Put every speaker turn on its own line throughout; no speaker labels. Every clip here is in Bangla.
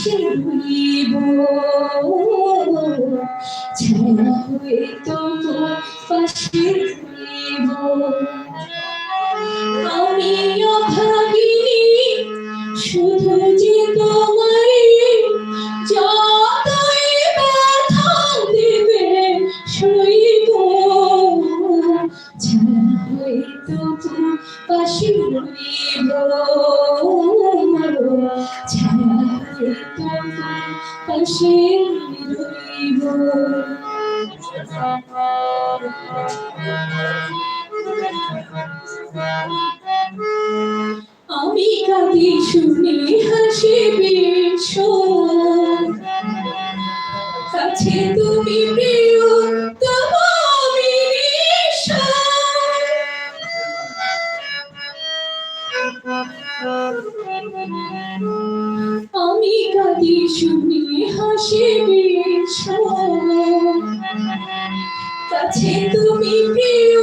শিরুইব ছায়া হয়ে তবু পাশে রইব। পাশে রইব আমি কাঁদি শুনে হাসি বিশ্ব কাছে তুমি প্রিয় আমি কাঁদি শুনি হাসি বিশ্ব কাছে তুমি প্রিয়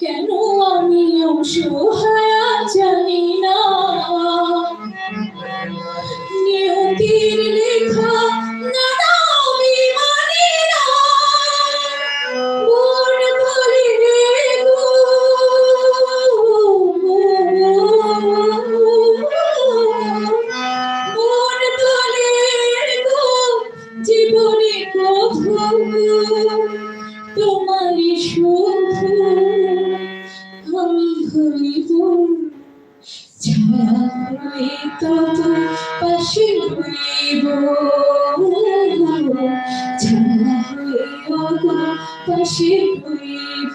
কেন আমি অসহায় জানি না? তোমারই শুধু আমি হইব তবু পাশে হইব পাশে রইব